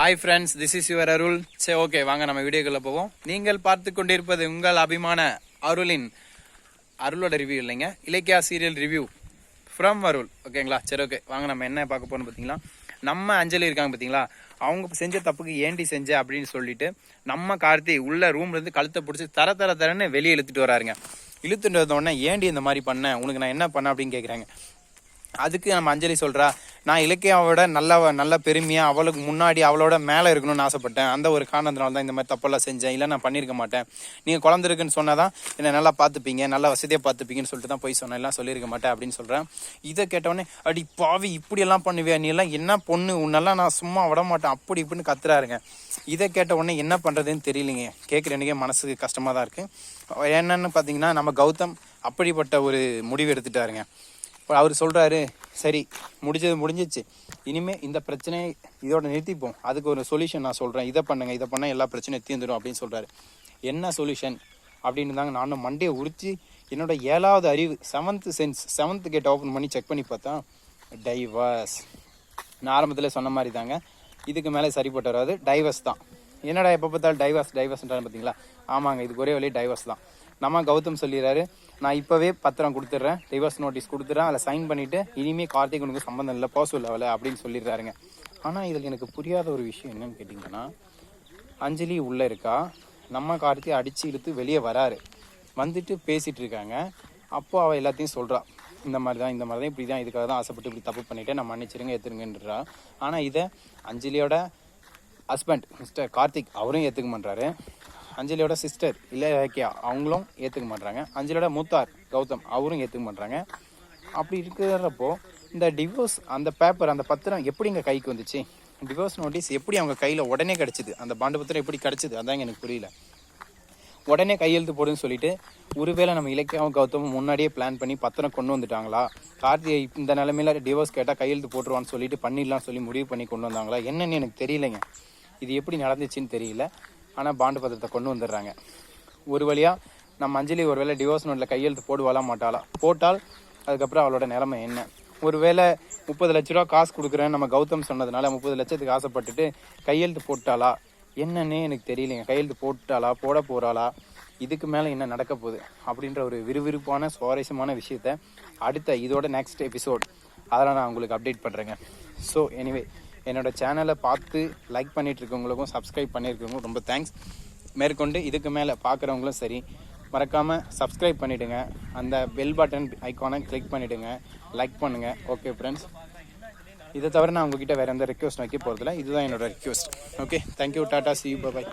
Hi friends this is your Arul சரி okay வாங்க நம்ம வீடியோக்குள்ள போவோம். நீங்கள் பார்த்து கொண்டிருப்பது உங்கள் அபிமான அருளின் அருளோட ரிவ்யூ இல்லைங்க. Ilakkiya serial review from Arul ஓகேங்களா சரி ஓகே வாங்க நம்ம என்ன பார்க்க போறோம் பார்த்தீங்களா? நம்ம அஞ்சலி இருக்காங்க பார்த்தீங்களா? அவங்க செஞ்ச தப்புக்கு ஏண்டி செஞ்ச அப்படின்னு சொல்லிட்டு நம்ம கார்த்தி உள்ள ரூம்லேருந்து கழுத்தை பிடிச்சி தர தர தரன்னு வெளியே இழுத்துட்டு வராருங்க. இழுத்துட்டு வந்த உடனே ஏண்டி இந்த மாதிரி பண்ணேன் உனக்கு நான் என்ன பண்ணேன் அப்படின்னு கேட்குறாங்க அதுக்கு நம்ம அஞ்சலி சொல்கிறா நான் இலக்கியாவோட நல்ல நல்ல பெருமையாக அவளுக்கு முன்னாடி அவளோட மேலே இருக்கணும்னு ஆசைப்பட்டேன். அந்த ஒரு காரணத்தினால தான் இந்த மாதிரி தப்பெல்லாம் செஞ்சேன். இல்லை நான் பண்ணியிருக்க மாட்டேன். நீங்கள் குழந்திருக்குன்னு இருக்குன்னு சொன்னாதான் என்னை நல்லா பார்த்துப்பீங்க நல்லா வசதியாக பார்த்துப்பீங்கன்னு சொல்லிட்டு தான் போய் சொன்னேன். எல்லாம் சொல்லியிருக்க மாட்டேன் அப்படின்னு சொல்கிறேன் இதை கேட்டவொடனே அடி பாவி இப்படியெல்லாம் பண்ணுவியா? நீ எல்லாம் என்ன பொண்ணு? உன்னெல்லாம் நான் சும்மா விட மாட்டேன். அப்படி இப்படின்னு கத்துறாருங்க. இதை கேட்ட உடனே என்ன பண்ணுறதுன்னு தெரியலைங்க. கேட்குற எனக்கே மனசுக்கு கஷ்டமாக தான் இருக்குது என்னென்னு பார்த்தீங்கன்னா நம்ம கௌதம் அப்படிப்பட்ட ஒரு முடிவு எடுத்துட்டாருங்க. அவர் சொல்கிறாரு சரி முடிஞ்சது முடிஞ்சிச்சு. இனிமே இந்த பிரச்சனையை இதோட நிறுத்திப்போம். அதுக்கு ஒரு சொல்யூஷன் நான் சொல்கிறேன் இதை பண்ணுங்க இதை பண்ணால் எல்லா பிரச்சனையும் தீர்ந்துடும் அப்படின்னு சொல்கிறாரு என்ன சொல்யூஷன் அப்படின்னு தாங்க நானும் மண்டையை உரித்து என்னோட ஏழாவது அறிவு seventh sense seventh gate open பண்ணி செக் பண்ணி பார்த்தா டைவர்ஸ் நான் ஆரம்பத்தில் சொன்ன மாதிரி தாங்க. இதுக்கு மேலே சரிப்பட்டு வராது. டைவர்ஸ் தான். என்னடா எப்போ பார்த்தாலும் டைவர்ஸ் டைவர்ஸ்ன்றாங்க பார்த்தீங்களா? ஆமாங்க இதுக்கு ஒரே வழி டைவர்ஸ் தான். நம்ம கௌதம் சொல்லிடுறாரு நான் இப்போவே பத்திரம் கொடுத்துட்றேன் ரிவர்ஸ் நோட்டீஸ் கொடுத்துட்றேன் அதில் சைன் பண்ணிவிட்டு இனிமேல் கார்த்திக் உனக்கு சம்மந்தம் இல்லை போக சொல்ல அப்படின்னு சொல்லிடுறாருங்க. ஆனால் இதில் எனக்கு புரியாத ஒரு விஷயம் என்னன்னு கேட்டிங்கன்னா அஞ்சலி உள்ளே இருக்கா? நம்ம கார்த்தி அடித்து இழுத்து வெளியே வராரு. வந்துட்டு பேசிகிட்டு இருக்காங்க. அப்போ அவள் எல்லாத்தையும் சொல்றா. இந்த மாதிரி தான் இந்த மாதிரி தான் இப்படி தான் இதுக்காக தான் ஆசைப்பட்டு இப்படி தப்பு பண்ணிவிட்டு நான் மன்னிச்சிருங்க ஏற்றுருங்கன்றா ஆனால் இதை அஞ்சலியோட ஹஸ்பண்ட் மிஸ்டர் கார்த்திக் அவரும் ஏற்றுக்க மாட்டாரு அஞ்சலியோட சிஸ்டர் இலக்கியா அவங்களும் ஏற்றுக்க மாட்டாங்க அஞ்சலியோட மூத்தார் கௌதம் அவரும் ஏற்றுக்க மாட்டாங்க அப்படி இருக்கிறப்போ இந்த டிவோர்ஸ் அந்த பேப்பர் அந்த பத்திரம் எப்படி எங்கள் கைக்கு வந்துச்சு? டிவோர்ஸ் நோட்டீஸ் எப்படி அவங்க கையில் உடனே கிடச்சிது? அந்த பாண்டு பத்திரம் எப்படி கிடச்சிது? அதாங்க எனக்கு புரியல. உடனே கையெழுத்து போடுன்னு சொல்லிட்டு ஒருவேளை நம்ம இலக்கியாவும் கௌதமும் முன்னாடியே பிளான் பண்ணி பத்திரம் கொண்டு வந்துட்டாங்களா? கார்த்திகை இந்த நிலமையில டிவோர்ஸ் கேட்டால் கையெழுத்து போட்டுருவான்னு சொல்லிட்டு பண்ணிடலாம் சொல்லி முடிவு பண்ணி கொண்டு வந்தாங்களா? என்னன்னு எனக்கு தெரியலைங்க. இது எப்படி நடந்துச்சுன்னு தெரியல. ஆனால் பாண்டு பத்திரத்தை கொண்டு வந்துடுறாங்க. ஒரு வழியாக நம்ம அஞ்சலி ஒரு வேளை டிவோர்ஸ் நோட்டில் கையெழுத்து போடுவாளா மாட்டாளா? போட்டால் அதுக்கப்புறம் அவளோட நிலைமை என்ன? ஒருவேளை முப்பது லட்ச ரூபா காசு கொடுக்குறேன் நம்ம கௌதம் சொன்னதுனால முப்பது லட்சத்துக்கு ஆசைப்பட்டுட்டு கையெழுத்து போட்டாளா? என்னன்னே எனக்கு தெரியலைங்க. கையெழுத்து போட்டாளா? போட போகிறாளா இதுக்கு மேலே என்ன நடக்க போகுது? அப்படின்ற ஒரு விறுவிறுப்பான சுவாரஸ்யமான விஷயத்த அடுத்த இதோட நெக்ஸ்ட் எபிசோட் அதெல்லாம் நான் உங்களுக்கு அப்டேட் பண்ணுறேங்க ஸோ எனிவே என்னோட சேனலை பார்த்து லைக் பண்ணிகிட்டு இருக்கவங்களுக்கும் சப்ஸ்கிரைப் பண்ணியிருக்கவங்களுக்கும் ரொம்ப தேங்க்ஸ் மேற்கொண்டு இதுக்கு மேலே பார்க்குறவங்களும் சரி மறக்காமல் சப்ஸ்கிரைப் பண்ணிவிடுங்க அந்த பெல் பட்டன் ஐக்கானை கிளிக் பண்ணிவிடுங்க லைக் பண்ணுங்கள் ஓகே ஃப்ரெண்ட்ஸ் இதை தவிர நான் உங்ககிட்ட வேறு எந்த ரெக்வஸ்ட் வைக்க போகிறதில்ல இதுதான் என்னோட request okay thank you tata C bye